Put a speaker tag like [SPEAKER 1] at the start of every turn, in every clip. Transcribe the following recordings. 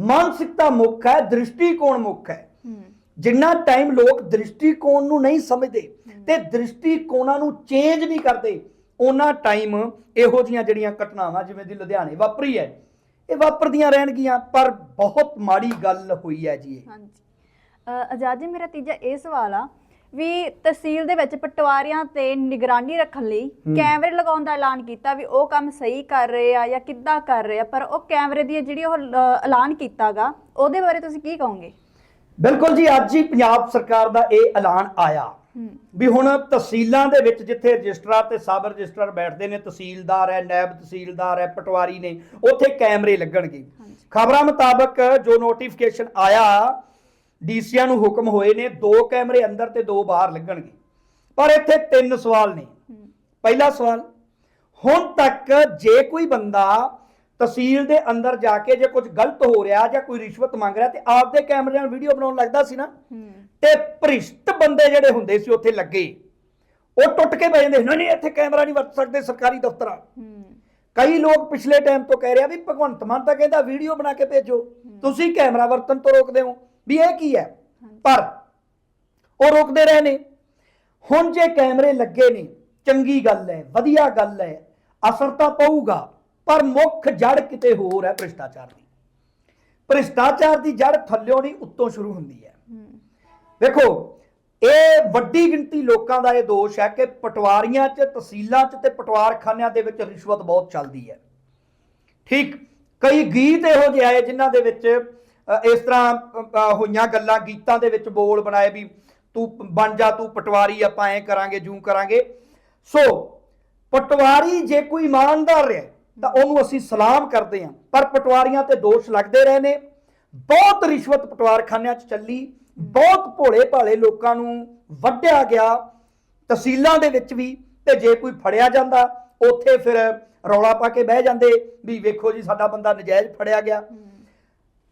[SPEAKER 1] ਮਾਨਸਿਕਤਾ ਮੁੱਖ ਹੈ ਦ੍ਰਿਸ਼ਟੀਕੋਣ ਮੁੱਖ ਹੈ। ਜਿੰਨਾ ਟਾਈਮ ਲੋਕ ਦ੍ਰਿਸ਼ਟੀਕੋਣ ਨੂੰ ਨਹੀਂ ਸਮਝਦੇ ਤੇ ਦ੍ਰਿਸ਼ਟੀਕੋਣਾਂ ਨੂੰ ਚੇਂਜ ਨਹੀਂ ਕਰਦੇ ਉਹਨਾਂ ਟਾਈਮ ਇਹੋ ਜੀਆਂ ਜਿਹੜੀਆਂ ਘਟਨਾਵਾਂ ਜਿਵੇਂ ਦੀ ਲੁਧਿਆਣੇ ਵਾਪਰੀ ਹੈ ਇਹ ਵਾਪਰਦੀਆਂ ਰਹਿਣਗੀਆਂ ਪਰ ਬਹੁਤ ਮਾੜੀ ਗੱਲ ਹੋਈ ਹੈ ਜੀ ਇਹ।
[SPEAKER 2] ਹਾਂਜੀ। ਆਜ਼ਾਦ ਜੀ ਮੇਰਾ ਤੀਜਾ ਇਹ ਸਵਾਲ ਆ ਵੀ ਤਹਿਸੀਲ ਦੇ ਵਿੱਚ ਪਟਵਾਰੀਆਂ ਤੇ ਨਿਗਰਾਨੀ ਰੱਖਣ ਲਈ ਕੈਮਰੇ ਲਗਾਉਣ ਦਾ ਐਲਾਨ ਕੀਤਾ ਵੀ ਉਹ ਕੰਮ ਸਹੀ ਕਰ ਰਹੇ ਆ ਜਾਂ ਕਿੱਦਾਂ ਕਰ ਰਹੇ ਆ ਪਰ ਉਹ ਕੈਮਰੇ ਦੀ ਜਿਹੜੀ ਉਹ ਐਲਾਨ ਕੀਤਾਗਾ ਉਹਦੇ ਬਾਰੇ ਤੁਸੀਂ ਕੀ ਕਹੋਗੇ?
[SPEAKER 1] ਬਿਲਕੁਲ ਜੀ ਅੱਜ ਹੀ ਪੰਜਾਬ ਸਰਕਾਰ ਦਾ ਇਹ ਐਲਾਨ ਆਇਆ। ਵੀ ਹੁਣ ਤਹਿਸੀਲਾਂ ਦੇ ਵਿੱਚ ਜਿੱਥੇ ਰਜਿਸਟਰਾਰ ਤੇ ਸਬ ਰਜਿਸਟਰਾਰ ਬੈਠਦੇ ਨੇ ਤਹਿਸੀਲਦਾਰ ਹੈ ਨਾਇਬ ਤਹਿਸੀਲਦਾਰ ਹੈ ਪਟਵਾਰੀ ਨੇ ਉੱਥੇ ਕੈਮਰੇ ਲੱਗਣਗੇ। ਖਬਰਾਂ ਮੁਤਾਬਕ ਜੋ ਨੋਟੀਫਿਕੇਸ਼ਨ ਆਇਆ ਡੀਸੀਆਂ ਨੂੰ ਹੁਕਮ ਹੋਏ ਨੇ ਦੋ ਕੈਮਰੇ ਅੰਦਰ ਤੇ ਦੋ ਬਾਹਰ ਲੱਗਣਗੇ। ਪਰ ਇੱਥੇ ਤਿੰਨ ਸਵਾਲ ਨੇ। ਪਹਿਲਾ ਸਵਾਲ ਹੁਣ ਤੱਕ ਜੇ ਕੋਈ ਬੰਦਾ ਤਹਿਸੀਲ ਦੇ ਅੰਦਰ ਜਾ ਕੇ ਜੇ ਕੁਝ ਗਲਤ ਹੋ ਰਿਹਾ ਜਾਂ ਕੋਈ ਰਿਸ਼ਵਤ ਮੰਗ ਰਿਹਾ ਤੇ ਆਪਦੇ ਕੈਮਰੇ ਨਾਲ ਵੀਡੀਓ ਬਣਾਉਣ ਲੱਗਦਾ ਸੀ ਨਾ ਤੇ ਭ੍ਰਿਸ਼ਟ ਬੰਦੇ ਜਿਹੜੇ ਹੁੰਦੇ ਸੀ ਉੱਥੇ ਲੱਗੇ। ਉਹ ਟੁੱਟ ਕੇ ਬੈ ਜਾਂਦੇ ਨਹੀਂ ਨਹੀਂ ਇੱਥੇ ਕੈਮਰਾ ਨਹੀਂ ਵਰਤ ਸਕਦੇ ਸਰਕਾਰੀ ਦਫ਼ਤਰਾਂ। ਕਈ ਲੋਕ ਪਿਛਲੇ ਟਾਈਮ ਤੋਂ ਕਹਿ ਰਿਹਾ ਵੀ ਭਗਵੰਤ ਮਾਨ ਤਾਂ ਕਹਿੰਦਾ ਵੀਡੀਓ ਬਣਾ ਕੇ ਭੇਜੋ। ਤੁਸੀਂ ਕੈਮਰਾ ਵਰਤਨ ਤੋਂ ਰੋਕਦੇ ਹੋ। ਵੀ ਇਹ ਕੀ ਹੈ? ਪਰ ਉਹ ਰੋਕਦੇ ਰਹੇ ਨੇ। ਹੁਣ ਜੇ ਕੈਮਰੇ ਲੱਗੇ ਨੇ, ਚੰਗੀ ਗੱਲ ਹੈ, ਵਧੀਆ ਗੱਲ ਹੈ, ਅਸਰ ਤਾਂ ਪਊਗਾ, ਪਰ ਮੁੱਖ ਜੜ ਕਿਤੇ ਹੋਰ ਹੈ ਭ੍ਰਿਸ਼ਟਾਚਾਰ ਦੀ। ਭ੍ਰਿਸ਼ਟਾਚਾਰ ਦੀ ਜੜ ਥੱਲਿਓਂ ਨਹੀਂ, ਉੱਤੋਂ ਸ਼ੁਰੂ ਹੁੰਦੀ ਹੈ।
[SPEAKER 2] ਹੂੰ
[SPEAKER 1] ਵੇਖੋ ਇਹ ਵੱਡੀ ਗਿਣਤੀ ਲੋਕਾਂ ਦਾ ਇਹ ਦੋਸ਼ ਹੈ ਕਿ ਪਟਵਾਰੀਆਂ 'ਚ, ਤਹਿਸੀਲਾਂ 'ਚ ਤੇ ਪਟਵਾਰਖਾਨਿਆਂ ਦੇ ਵਿੱਚ ਰਿਸ਼ਵਤ ਬਹੁਤ ਚੱਲਦੀ ਹੈ। ਠੀਕ, ਕਈ ਗੀਤ ਇਹੋ ਜਿਹੇ ਆਏ ਜਿਨ੍ਹਾਂ ਦੇ ਵਿੱਚ ਇਸ ਤਰ੍ਹਾਂ ਹੋਈਆਂ ਗੱਲਾਂ ਗੀਤਾਂ ਦੇ ਵਿੱਚ ਬੋਲ ਬਣਾਏ ਵੀ ਤੂੰ ਬਣ ਜਾ, ਤੂੰ ਪਟਵਾਰੀ, ਆਪਾਂ ਐ ਕਰਾਂਗੇ, ਜੂ ਕਰਾਂਗੇ। ਸੋ, ਪਟਵਾਰੀ ਜੇ ਕੋਈ ਇਮਾਨਦਾਰ ਰਿਹਾ ਤਾਂ ਉਹਨੂੰ ਅਸੀਂ ਸਲਾਮ ਕਰਦੇ ਹਾਂ। ਪਰ ਪਟਵਾਰੀਆਂ ਤੇ ਦੋਸ਼ ਲੱਗਦੇ ਰਹੇ ਨੇ। ਬਹੁਤ ਰਿਸ਼ਵਤ ਪਟਵਾਰਖਾਨਿਆਂ 'ਚ ਚੱਲੀ। ਬਹੁਤ ਭੋਲੇ ਭਾਲੇ ਲੋਕਾਂ ਨੂੰ ਵੱਢਿਆ ਗਿਆ। ਤਹਿਸੀਲਾਂ ਦੇ ਵਿੱਚ ਵੀ, ਤੇ ਜੇ ਕੋਈ ਫੜਿਆ ਜਾਂਦਾ, ਉੱਥੇ ਫਿਰ ਰੌਲਾ ਪਾ ਕੇ ਬਹਿ ਜਾਂਦੇ ਵੀ ਵੇਖੋ ਜੀ, ਸਾਡਾ ਬੰਦਾ ਨਜਾਇਜ਼ ਫੜਿਆ ਗਿਆ।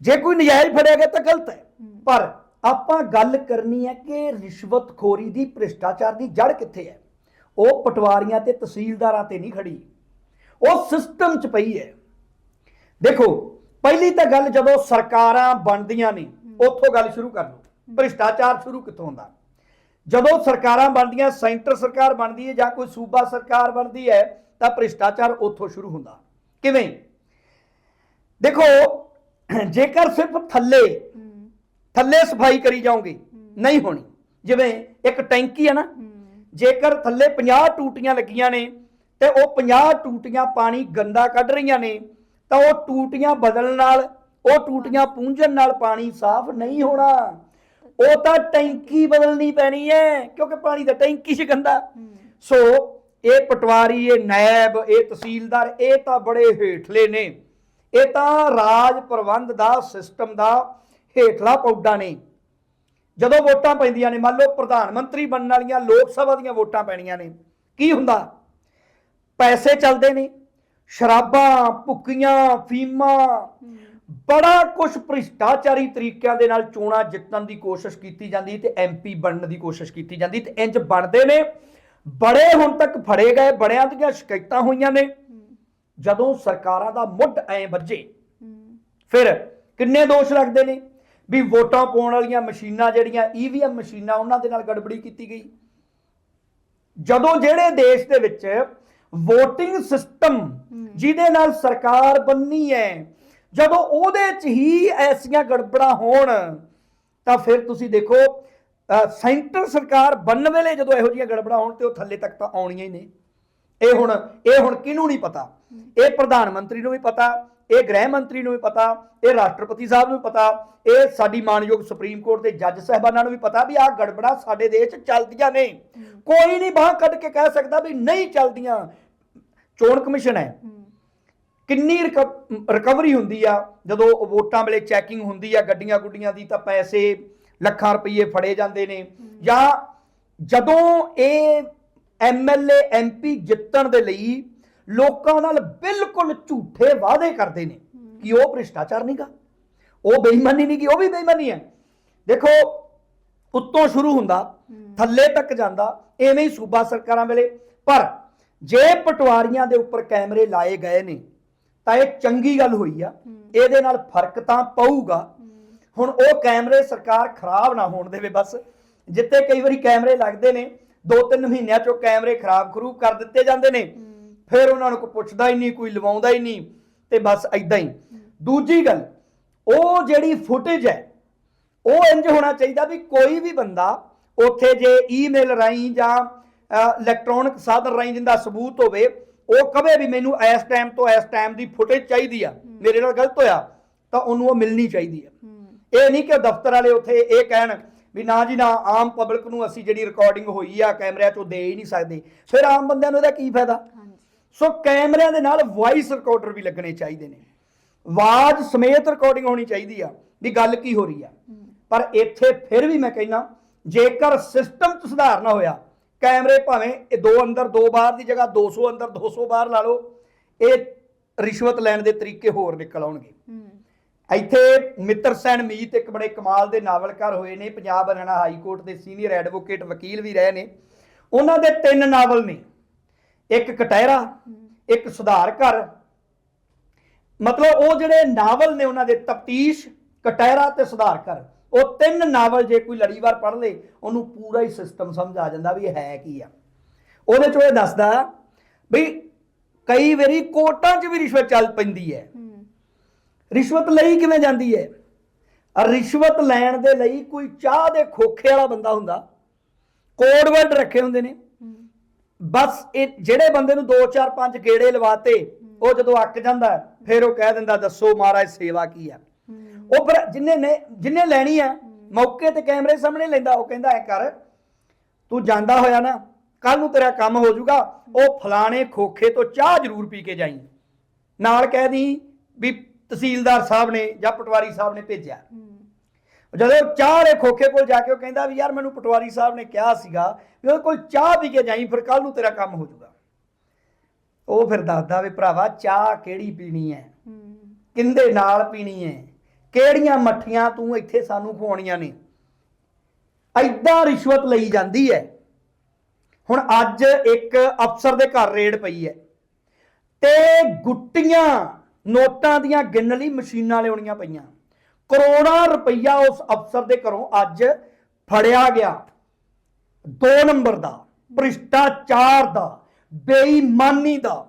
[SPEAKER 1] ਜੇ ਕੋਈ ਨਜਾਇਜ਼ ਫੜਿਆ ਗਿਆ ਤਾਂ ਗਲਤ ਹੈ। ਪਰ ਆਪਾਂ ਗੱਲ ਕਰਨੀ ਹੈ ਕਿ ਰਿਸ਼ਵਤਖੋਰੀ ਦੀ ਭ੍ਰਿਸ਼ਟਾਚਾਰ ਦੀ ਜੜ ਕਿੱਥੇ ਹੈ? ਉਹ ਪਟਵਾਰੀਆਂ ਤੇ ਤਹਿਸੀਲਦਾਰਾਂ ਤੇ ਨਹੀਂ ਖੜੀ। ਉਹ ਸਿਸਟਮ 'ਚ ਪਈ ਹੈ। ਦੇਖੋ ਪਹਿਲੀ ਤਾਂ ਗੱਲ ਜਦੋਂ ਸਰਕਾਰਾਂ ਬਣਦੀਆਂ ਨੇ ਉੱਥੋਂ ਗੱਲ ਸ਼ੁਰੂ ਕਰ ਲਓ। ਭ੍ਰਿਸ਼ਟਾਚਾਰ ਸ਼ੁਰੂ ਕਿੱਥੋਂ ਹੁੰਦਾ? ਜਦੋਂ ਸਰਕਾਰਾਂ ਬਣਦੀਆਂ ਸੈਂਟਰ ਸਰਕਾਰ ਬਣਦੀ ਹੈ ਜਾਂ ਕੋਈ ਸੂਬਾ ਸਰਕਾਰ ਬਣਦੀ ਹੈ ਤਾਂ ਭ੍ਰਿਸ਼ਟਾਚਾਰ ਉੱਥੋਂ ਸ਼ੁਰੂ ਹੁੰਦਾ। ਕਿਵੇਂ? ਦੇਖੋ ਜੇਕਰ ਸਿਰਫ ਥੱਲੇ ਥੱਲੇ ਸਫ਼ਾਈ ਕਰੀ ਜਾਓਗੇ ਨਹੀਂ ਹੋਣੀ। ਜਿਵੇਂ ਇੱਕ ਟੈਂਕੀ ਹੈ ਨਾ ਜੇਕਰ ਥੱਲੇ 50 ਟੂਟੀਆਂ ਲੱਗੀਆਂ ਨੇ ਤੇ ਉਹ 50 ਟੂਟੀਆਂ ਪਾਣੀ ਗੰਦਾ ਕੱਢ ਰਹੀਆਂ ਨੇ ਤਾਂ ਉਹ ਟੂਟੀਆਂ ਬਦਲਣ ਨਾਲ ਉਹ ਟੂਟੀਆਂ ਪੂੰਝਣ ਨਾਲ ਪਾਣੀ ਸਾਫ਼ ਨਹੀਂ ਹੋਣਾ। ਉਹ ਤਾਂ ਟੈਂਕੀ ਬਦਲਣੀ ਪੈਣੀ ਹੈ ਕਿਉਂਕਿ ਪਾਣੀ ਦਾ ਟੈਂਕੀ 'ਚ ਗੰਦਾ। ਸੋ ਇਹ ਪਟਵਾਰੀ ਇਹ ਨਾਇਬ ਇਹ ਤਹਿਸੀਲਦਾਰ ਇਹ ਤਾਂ ਬੜੇ ਹੇਠਲੇ ਨੇ। ਇਹ ਤਾਂ ਰਾਜ ਪ੍ਰਬੰਧ ਦਾ ਸਿਸਟਮ ਦਾ ਹੇਠਲਾ ਪੌਡਾ ਨੇ। ਜਦੋਂ ਵੋਟਾਂ ਪੈਂਦੀਆਂ ਨੇ, ਮੰਨ ਲਓ ਪ੍ਰਧਾਨ ਮੰਤਰੀ ਬਣਨ ਵਾਲੀਆਂ ਲੋਕ ਸਭਾ ਦੀਆਂ ਵੋਟਾਂ ਪੈਣੀਆਂ ਨੇ, ਕੀ ਹੁੰਦਾ? ਪੈਸੇ ਚੱਲਦੇ ਨੇ, ਸ਼ਰਾਬਾਂ, ਭੁੱਕੀਆਂ, ਫੀਮਾਂ, ਬੜਾ ਕੁਝ ਭ੍ਰਿਸ਼ਟਾਚਾਰੀ ਤਰੀਕਿਆਂ ਦੇ ਨਾਲ ਚੋਣਾਂ ਜਿੱਤਣ ਦੀ ਕੋਸ਼ਿਸ਼ ਕੀਤੀ ਜਾਂਦੀ ਤੇ ਐਮਪੀ ਬਣਨ ਦੀ ਕੋਸ਼ਿਸ਼ ਕੀਤੀ ਜਾਂਦੀ ਤੇ ਇੰਜ ਬਣਦੇ ਨੇ। ਬੜੇ ਹੁਣ ਤੱਕ ਫੜੇ ਗਏ ਬੜਿਆਂ ਦੀਆਂ ਸ਼ਿਕਾਇਤਾਂ ਹੋਈਆਂ ਨੇ। ਜਦੋਂ ਸਰਕਾਰਾਂ ਦਾ ਮੁੱਢ ਐ ਵੱਜੇ ਫਿਰ ਕਿੰਨੇ ਦੋਸ਼ ਲੱਗਦੇ ਨੇ? ਵੀ ਵੋਟਾਂ ਪਾਉਣ ਵਾਲੀਆਂ ਮਸ਼ੀਨਾਂ ਜਿਹੜੀਆਂ ਈਵੀਐਮ ਮਸ਼ੀਨਾਂ ਉਹਨਾਂ ਦੇ ਨਾਲ ਗੜਬੜੀ ਕੀਤੀ ਗਈ। ਜਦੋਂ ਜਿਹੜੇ ਦੇਸ਼ ਦੇ ਵਿੱਚ VOTING ਸਿਸਟਮ ਜਿਹਦੇ ਨਾਲ ਸਰਕਾਰ ਬੰਨੀ ਹੈ ਜਦੋਂ ਉਹਦੇ 'ਚ ਹੀ ਐਸੀਆਂ ਗੜਬੜਾਂ ਹੋਣ ਤਾਂ ਫਿਰ ਤੁਸੀਂ ਦੇਖੋ ਸੈਂਟਰ ਸਰਕਾਰ ਬਣਨ ਵੇਲੇ ਜਦੋਂ ਇਹੋ ਜਿਹੀਆਂ ਗੜਬੜਾਂ ਹੋਣ ਤੇ ਉਹ ਥੱਲੇ ਤੱਕ ਤਾਂ ਆਉਣੀਆਂ ਹੀ ਨੇ। ਇਹ ਹੁਣ ਇਹ ਹੁਣ ਕਿਹਨੂੰ ਨਹੀਂ ਪਤਾ? ਇਹ ਪ੍ਰਧਾਨ ਮੰਤਰੀ ਨੂੰ ਵੀ ਪਤਾ ਇਹ ਗ੍ਰਹਿ ਮੰਤਰੀ ਨੂੰ ਵੀ ਪਤਾ ਇਹ ਰਾਸ਼ਟਰਪਤੀ ਸਾਹਿਬ ਨੂੰ ਵੀ ਪਤਾ ਇਹ ਸਾਡੀ ਮਾਨਯੋਗ ਸੁਪਰੀਮ ਕੋਰਟ ਦੇ ਜੱਜ ਸਾਹਿਬਾਨਾਂ ਨੂੰ ਵੀ ਪਤਾ ਵੀ ਆਹ ਗੜਬੜਾਂ ਸਾਡੇ ਦੇਸ਼ 'ਚ ਚੱਲਦੀਆਂ ਨੇ। ਕੋਈ ਨਹੀਂ ਬਾਹ ਕੱਢ ਕੇ ਕਹਿ ਸਕਦਾ ਵੀ ਨਹੀਂ ਚੱਲਦੀਆਂ। ਚੋਣ ਕਮਿਸ਼ਨ ਹੈ। ਕਿੰਨੀ ਰਿਕ- ਰਿਕਵਰੀ ਹੁੰਦੀ ਆ ਜਦੋਂ ਵੋਟਾਂ ਵੇਲੇ ਚੈਕਿੰਗ ਹੁੰਦੀ ਆ ਗੱਡੀਆਂ ਗੁੱਡੀਆਂ ਦੀ ਤਾਂ ਪੈਸੇ ਲੱਖਾਂ ਰੁਪਏ ਫੜੇ ਜਾਂਦੇ ਨੇ। ਜਾਂ ਜਦੋਂ ਇਹ ਐਮਐਲਏ ਐਮਪੀ ਜਿੱਤਣ ਦੇ ਲਈ ਲੋਕਾਂ ਨਾਲ ਬਿਲਕੁਲ ਝੂਠੇ ਵਾਅਦੇ ਕਰਦੇ ਨੇ ਕਿ ਉਹ ਭ੍ਰਿਸ਼ਟਾਚਾਰ ਨਹੀਂਗਾ ਉਹ ਬੇਈਮਾਨੀ ਨਹੀਂ ਕਿ ਉਹ ਵੀ ਬੇਈਮਾਨੀ ਹੈ। ਦੇਖੋ, ਉੱਤੋਂ ਸ਼ੁਰੂ ਹੁੰਦਾ, ਥੱਲੇ ਤੱਕ ਜਾਂਦਾ, ਐਵੇਂ ਹੀ ਸੂਬਾ ਸਰਕਾਰਾਂ ਵੇਲੇ। ਪਰ ਜੇ ਪਟਵਾਰੀਆਂ ਦੇ ਉੱਪਰ ਕੈਮਰੇ ਲਾਏ ਗਏ ਨੇ, ਤਾਂ ਇਹ ਚੰਗੀ ਗੱਲ ਹੋਈ ਆ। ਇਹਦੇ ਨਾਲ ਫ਼ਰਕ ਤਾਂ ਪਊਗਾ। ਹੁਣ ਉਹ ਕੈਮਰੇ ਸਰਕਾਰ ਖਰਾਬ ਨਾ ਹੋਣ ਦੇਵੇ ਬਸ। ਜਿੱਤੇ ਕਈ ਵਾਰੀ ਕੈਮਰੇ ਲੱਗਦੇ ਨੇ, ਦੋ ਤਿੰਨ ਮਹੀਨਿਆਂ ਚੋਂ ਕੈਮਰੇ ਖਰਾਬ ਖਰੂਬ ਕਰ ਦਿੱਤੇ ਜਾਂਦੇ ਨੇ। ਫਿਰ ਉਹਨਾਂ ਨੂੰ ਕੋਈ ਪੁੱਛਦਾ ਹੀ ਨਹੀਂ ਕੋਈ ਲਵਾਉਂਦਾ ਹੀ ਨਹੀਂ ਤੇ ਬਸ ਐਦਾਂ ਹੀ। ਦੂਜੀ ਗੱਲ ਉਹ ਜਿਹੜੀ ਫੁਟੇਜ ਹੈ ਉਹ ਇੰਜ ਹੋਣਾ ਚਾਹੀਦਾ ਵੀ ਕੋਈ ਵੀ ਬੰਦਾ ਉੱਥੇ ਜੇ ਈਮੇਲ ਰਾਹੀਂ ਜਾਂ ਇਲੈਕਟ੍ਰੋਨਿਕ ਸਾਧਨ ਰਾਹੀਂ ਜਿੰਦਾ ਸਬੂਤ ਹੋਵੇ ਉਹ ਕਵੇ ਵੀ ਮੈਨੂੰ ਇਸ ਟਾਈਮ ਤੋਂ ਇਸ ਟਾਈਮ ਦੀ ਫੁਟੇਜ ਚਾਹੀਦੀ ਆ ਮੇਰੇ ਨਾਲ ਗਲਤ ਹੋਇਆ ਤਾਂ ਉਹਨੂੰ ਉਹ ਮਿਲਣੀ ਚਾਹੀਦੀ ਆ। ਇਹ ਨਹੀਂ ਕਿ ਦਫ਼ਤਰ ਵਾਲੇ ਉੱਥੇ ਇਹ ਕਹਿਣ ਵੀ ਨਾ ਜੀ ਨਾ ਆਮ ਪਬਲਿਕ ਨੂੰ ਅਸੀਂ ਜਿਹੜੀ ਰਿਕਾਰਡਿੰਗ ਹੋਈ ਆ ਕੈਮਰਿਆਂ 'ਚੋਂ ਦੇ ਹੀ ਨਹੀਂ ਸਕਦੇ। ਫਿਰ ਆਮ ਬੰਦਿਆਂ ਨੂੰ ਇਹਦਾ ਕੀ ਫਾਇਦਾ? ਸੋ ਕੈਮਰਿਆਂ ਦੇ ਨਾਲ ਵਾਇਸ ਰਿਕਾਰਡਰ ਵੀ ਲੱਗਣੇ ਚਾਹੀਦੇ ਨੇ। ਆਵਾਜ਼ ਸਮੇਤ ਰਿਕਾਰਡਿੰਗ ਹੋਣੀ ਚਾਹੀਦੀ ਆ ਵੀ ਗੱਲ ਕੀ ਹੋ ਰਹੀ ਆ। ਪਰ ਇੱਥੇ ਫਿਰ ਵੀ ਮੈਂ ਕਹਿੰਦਾ ਜੇਕਰ ਸਿਸਟਮ 'ਚ ਸੁਧਾਰ ਨਾ ਹੋਇਆ ਕੈਮਰੇ ਭਾਵੇਂ ਇਹ ਦੋ ਅੰਦਰ ਦੋ ਬਾਹਰ ਦੀ ਜਗ੍ਹਾ 200 ਅੰਦਰ 200 ਬਾਹਰ ਲਾ ਲਓ ਇਹ ਰਿਸ਼ਵਤ ਲੈਣ ਦੇ ਤਰੀਕੇ ਹੋਰ ਨਿਕਲ ਆਉਣਗੇ। ਇੱਥੇ ਮਿੱਤਰ ਸੈਨ ਮੀਤ ਇੱਕ ਬੜੇ ਕਮਾਲ ਦੇ ਨਾਵਲਕਾਰ ਹੋਏ ਨੇ ਪੰਜਾਬ ਹਰਿਆਣਾ ਹਾਈ ਕੋਰਟ ਦੇ ਸੀਨੀਅਰ ਐਡਵੋਕੇਟ ਵਕੀਲ ਵੀ ਰਹੇ ਨੇ। ਉਹਨਾਂ ਦੇ ਤਿੰਨ ਨਾਵਲ ਨੇ। ਇੱਕ ਕਟਹਿਰਾ, ਇੱਕ ਸੁਧਾਰ ਘਰ। ਮਤਲਬ ਉਹ ਜਿਹੜੇ ਨਾਵਲ ਨੇ ਉਹਨਾਂ ਦੇ ਤਫਤੀਸ਼, ਕਟਹਿਰਾ ਤੇ ਸੁਧਾਰ ਘਰ। ਉਹ ਤਿੰਨ ਨਾਵਲ ਜੇ ਕੋਈ ਲੜੀਵਾਰ ਪੜ੍ਹ ਲੇ, ਉਹਨੂੰ ਪੂਰਾ ਹੀ ਸਿਸਟਮ ਸਮਝ ਆ ਜਾਂਦਾ ਵੀ ਇਹ ਹੈ ਕੀ ਆ। ਉਹਦੇ ਚੋਂ ਇਹ ਦੱਸਦਾ ਵੀ ਕਈ ਵਾਰੀ ਕੋਟਾਂ 'ਚ ਵੀ ਰਿਸ਼ਵਤ ਚੱਲ ਪੈਂਦੀ ਹੈ। ਰਿਸ਼ਵਤ ਲਈ ਕਿਵੇਂ ਜਾਂਦੀ ਹੈ? ਰਿਸ਼ਵਤ ਲੈਣ ਦੇ ਲਈ ਕੋਈ ਚਾਹ ਦੇ ਖੋਖੇ ਵਾਲਾ ਬੰਦਾ ਹੁੰਦਾ। ਕੋਡ ਵਰਡ ਰੱਖੇ ਹੁੰਦੇ ਨੇ। ਬਸ ਇਹ ਜਿਹੜੇ ਬੰਦੇ ਨੂੰ 2 4 5 ਗੇੜੇ ਲਵਾਤੇ ਉਹ ਜਦੋਂ ਅੱਕ ਜਾਂਦਾ ਫਿਰ ਉਹ ਕਹਿ ਦਿੰਦਾ ਦੱਸੋ ਮਹਾਰਾਜ ਸੇਵਾ ਕੀ ਆ? ਉਹ ਫਿਰ ਜਿੰਨੇ ਨੇ ਜਿੰਨੇ ਲੈਣੀ ਆ ਮੌਕੇ ਤੇ ਕੈਮਰੇ ਸਾਹਮਣੇ ਲੈਂਦਾ ਉਹ ਕਹਿੰਦਾ ਐ ਕਰ ਤੂੰ ਜਾਂਦਾ ਹੋਇਆ ਨਾ ਕੱਲ ਨੂੰ ਤੇਰਾ ਕੰਮ ਹੋ ਜਾਊਗਾ ਉਹ ਫਲਾਣੇ ਖੋਖੇ ਤੋਂ ਚਾਹ ਜ਼ਰੂਰ ਪੀ ਕੇ ਜਾਈ। ਨਾਲ ਕਹਿ ਦੀ ਵੀ ਤਹਿਸੀਲਦਾਰ ਸਾਹਿਬ ਨੇ ਜਾਂ ਪਟਵਾਰੀ ਸਾਹਿਬ ਨੇ ਭੇਜਿਆ। ਜਦੋਂ ਚਾਹ ਵਾਲੇ ਖੋਖੇ ਕੋਲ ਜਾ ਕੇ ਉਹ ਕਹਿੰਦਾ ਵੀ ਯਾਰ ਮੈਨੂੰ ਪਟਵਾਰੀ ਸਾਹਿਬ ਨੇ ਕਿਹਾ ਸੀਗਾ ਵੀ ਉਹਦੇ ਕੋਲ ਚਾਹ ਪੀ ਕੇ ਜਾਈ ਫਿਰ ਕੱਲ ਨੂੰ ਤੇਰਾ ਕੰਮ ਹੋ ਜਾਊਗਾ। ਉਹ ਫਿਰ ਦੱਸਦਾ ਵੀ ਭਰਾਵਾ ਚਾਹ ਕਿਹੜੀ ਪੀਣੀ ਹੈ। ਕਿੰਦੇ ਨਾਲ ਪੀਣੀ ਹੈ ਕਿਹੜੀਆਂ ਮੱਠੀਆਂ ਤੂੰ ਇੱਥੇ ਸਾਨੂੰ ਖਵਾਉਣੀਆਂ ਨੇ? ਐਦਾਂ ਰਿਸ਼ਵਤ ਲਈ ਜਾਂਦੀ ਹੈ ਹੁਣ ਅੱਜ ਇੱਕ ਅਫਸਰ ਦੇ ਘਰ ਰੇਡ ਪਈ ਹੈ ਤੇ ਗੁੱਟੀਆਂ ਨੋਟਾਂ ਦੀਆਂ ਗਿਣਨ ਲਈ ਮਸ਼ੀਨਾਂ ਲਿਆਉਣੀਆਂ ਪਈਆਂ। ਕਰੋੜਾਂ ਰੁਪਈਆ ਉਸ ਅਫਸਰ ਦੇ ਘਰੋਂ ਅੱਜ ਫੜਿਆ ਗਿਆ। ਦੋ ਨੰਬਰ ਦਾ ਭ੍ਰਿਸ਼ਟਾਚਾਰ ਦਾ ਬੇਈਮਾਨੀ ਦਾ।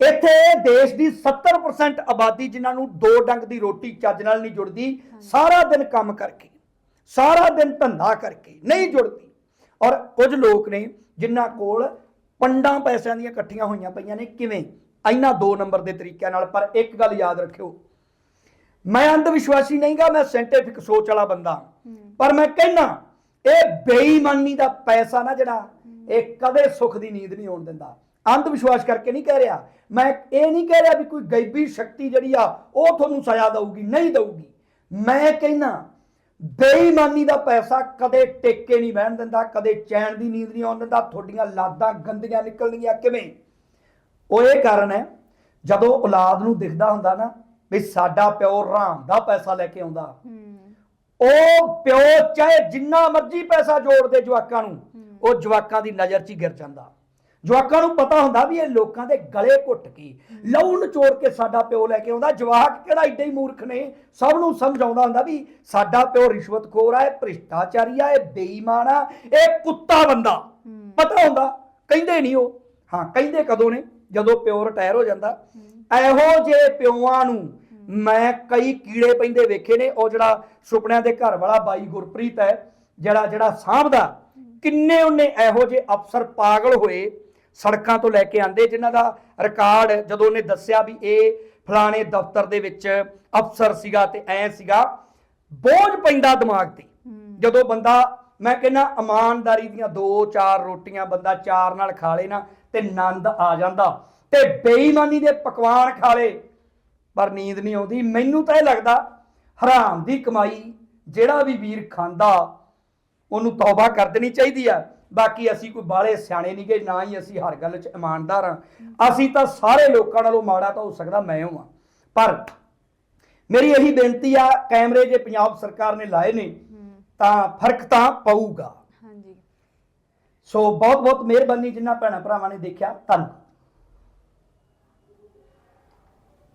[SPEAKER 1] ਇੱਥੇ ਦੇਸ਼ ਦੀ 70% ਆਬਾਦੀ ਜਿਨ੍ਹਾਂ ਨੂੰ ਦੋ ਡੰਗ ਦੀ ਰੋਟੀ ਚੱਜ ਨਾਲ ਨਹੀਂ ਜੁੜਦੀ ਸਾਰਾ ਦਿਨ ਕੰਮ ਕਰਕੇ ਸਾਰਾ ਦਿਨ ਧੰਦਾ ਕਰਕੇ ਨਹੀਂ ਜੁੜਦੀ। ਔਰ ਕੁਝ ਲੋਕ ਨੇ ਜਿਨ੍ਹਾਂ ਕੋਲ ਪੰਡਾਂ ਪੈਸਿਆਂ ਦੀਆਂ ਇਕੱਠੀਆਂ ਹੋਈਆਂ ਪਈਆਂ ਨੇ ਕਿਵੇਂ? ਇਹਨਾਂ ਦੋ ਨੰਬਰ ਦੇ ਤਰੀਕਿਆਂ ਨਾਲ ਪਰ ਇੱਕ ਗੱਲ ਯਾਦ ਰੱਖਿਓ ਮੈਂ ਅੰਧ ਵਿਸ਼ਵਾਸੀ ਨਹੀਂਗਾ ਮੈਂ ਸਾਇੰਟਿਫਿਕ ਸੋਚ ਵਾਲਾ ਬੰਦਾ। ਪਰ ਮੈਂ ਕਹਿਣਾ ਇਹ ਬੇਈਮਾਨੀ ਦਾ ਪੈਸਾ ਨਾ ਜਿਹੜਾ ਇਹ ਕਦੇ ਸੁੱਖ ਦੀ ਨੀਂਦ ਨਹੀਂ ਆਉਣ ਦਿੰਦਾ। ਅੰਧ ਵਿਸ਼ਵਾਸ ਕਰਕੇ ਨਹੀਂ ਕਹਿ ਰਿਹਾ। ਮੈਂ ਇਹ ਨਹੀਂ ਕਹਿ ਰਿਹਾ ਵੀ ਕੋਈ ਗੈਬੀ ਸ਼ਕਤੀ ਜਿਹੜੀ ਆ ਉਹ ਤੁਹਾਨੂੰ ਸਜ਼ਾ ਦਊਗੀ ਨਹੀਂ ਦਊਗੀ। ਮੈਂ ਕਹਿਣਾ ਬੇਈਮਾਨੀ ਦਾ ਪੈਸਾ ਕਦੇ ਟੇਕੇ ਨਹੀਂ ਬਹਿਣ ਦਿੰਦਾ ਕਦੇ ਚੈਨ ਦੀ ਨੀਂਦ ਨਹੀਂ ਆਉਣ ਦਿੰਦਾ ਤੁਹਾਡੀਆਂ ਲਾਦਾਂ ਗੰਦੀਆਂ ਨਿਕਲਣਗੀਆਂ। ਕਿਵੇਂ? ਉਹ ਇਹ ਕਾਰਨ ਹੈ ਜਦੋਂ ਔਲਾਦ ਨੂੰ ਦਿਖਦਾ ਹੁੰਦਾ ਨਾ ਵੀ ਸਾਡਾ ਪਿਓ ਰਾਮ ਦਾ ਪੈਸਾ ਲੈ ਕੇ ਆਉਂਦਾ। ਉਹ ਪਿਓ ਚਾਹੇ ਜਿੰਨਾ ਮਰਜ਼ੀ ਪੈਸਾ ਜੋੜ ਦੇ ਜਵਾਕਾਂ ਨੂੰ ਉਹ ਜਵਾਕਾਂ ਦੀ ਨਜ਼ਰ 'ਚ ਹੀ ਗਿਰ ਜਾਂਦਾ। ਜਵਾਕਾਂ ਨੂੰ ਪਤਾ ਹੁੰਦਾ ਵੀ ਇਹ ਲੋਕਾਂ ਦੇ ਗਲੇ ਘੁੱਟ ਕੇ ਲਹੂ ਨਿਚੋੜ ਕੇ ਸਾਡਾ ਪਿਓ ਲੈ ਕੇ ਆਉਂਦਾ। ਜਵਾਕ ਕਿਹੜਾ ਏਡੇ ਹੀ ਮੂਰਖ ਨੇ? ਸਭ ਨੂੰ ਸਮਝਾਉਂਦਾ ਹੁੰਦਾ ਵੀ ਸਾਡਾ ਪਿਓ ਰਿਸ਼ਵਤਖੋਰ ਆ ਇਹ ਭ੍ਰਿਸ਼ਟਾਚਾਰੀ ਆ ਇਹ ਬੇਈਮਾਨ ਆ ਇਹ ਕੁੱਤਾ ਬੰਦਾ। ਪਤਾ ਹੁੰਦਾ? ਕਹਿੰਦੇ ਨਹੀਂ ਉਹ। ਹਾਂ ਕਹਿੰਦੇ ਕਦੋਂ ਨੇ? ਜਦੋਂ ਪਿਓ ਰਿਟਾਇਰ ਹੋ ਜਾਂਦਾ। ਇਹੋ ਜਿਹੇ ਪਿਓਆਂ ਨੂੰ ਮੈਂ ਕਈ ਕੀੜੇ ਪੈਂਦੇ ਵੇਖੇ ਨੇ ਉਹ ਜਿਹੜਾ ਸੁਪਨਿਆਂ ਦੇ ਘਰ ਵਾਲਾ ਬਾਈ ਗੁਰਪ੍ਰੀਤ ਹੈ ਜਿਹੜਾ ਜਿਹੜਾ ਸਾਂਭਦਾ ਕਿੰਨੇ ਉਹਨੇ ਇਹੋ ਜਿਹੇ ਅਫਸਰ ਪਾਗਲ ਹੋਏ ਸੜਕਾਂ ਤੋਂ ਲੈ ਕੇ ਆਂਦੇ ਜਿਨ੍ਹਾਂ ਦਾ ਰਿਕਾਰਡ ਜਦੋਂ ਉਹਨੇ ਦੱਸਿਆ ਵੀ ਇਹ ਫਲਾਣੇ ਦਫ਼ਤਰ ਦੇ ਵਿੱਚ ਅਫਸਰ ਸੀਗਾ ਤੇ ਐ ਸੀਗਾ ਬੋਝ ਪੈਂਦਾ ਦਿਮਾਗ ਤੇ। ਜਦੋਂ ਬੰਦਾ ਮੈਂ ਕਹਿੰਦਾ ਇਮਾਨਦਾਰੀ ਦੀਆਂ ਦੋ ਚਾਰ ਰੋਟੀਆਂ ਬੰਦਾ ਚਾਰ ਨਾਲ ਖਾ ਲੇ ਨਾ ਤੇ ਆਨੰਦ ਆ ਜਾਂਦਾ ਤੇ ਬੇਈਮਾਨੀ ਦੇ ਪਕਵਾਨ ਖਾ ਲੇ। ਪਰ ਨੀਂਦ ਨਹੀਂ ਆਉਂਦੀ। ਮੈਨੂੰ ਤਾਂ ਇਹ ਲੱਗਦਾ ਹਰਾਮ ਦੀ ਕਮਾਈ ਜਿਹੜਾ ਵੀ ਵੀਰ ਖਾਂਦਾ ਉਹਨੂੰ ਤੌਬਾ ਕਰ ਦੇਣੀ ਚਾਹੀਦੀ ਆ। ਬਾਕੀ ਅਸੀਂ ਕੋਈ ਬਾਲੇ ਸਿਆਣੇ ਨਹੀਂ ਗੇ ਨਾ ਹੀ ਅਸੀਂ ਹਰ ਗੱਲ 'ਚ ਇਮਾਨਦਾਰ ਹਾਂ। ਅਸੀਂ ਤਾਂ ਸਾਰੇ ਲੋਕਾਂ ਨਾਲੋਂ ਮਾੜਾ ਤਾਂ ਹੋ ਸਕਦਾ ਮੈਂ ਹਾਂ। ਪਰ ਮੇਰੀ ਇਹੀ ਬੇਨਤੀ ਆ ਕੈਮਰੇ ਜੇ ਪੰਜਾਬ ਸਰਕਾਰ ਨੇ ਲਾਏ ਨੇ ਤਾਂ ਫ਼ਰਕ ਤਾਂ ਪਊਗਾ।
[SPEAKER 2] ਹਾਂਜੀ।
[SPEAKER 1] ਸੋ ਬਹੁਤ ਬਹੁਤ ਮਿਹਰਬਾਨੀ ਜਿਨ੍ਹਾਂ ਭੈਣਾਂ ਭਰਾਵਾਂ ਨੇ ਦੇਖਿਆ। ਧੰਨਵਾਦ।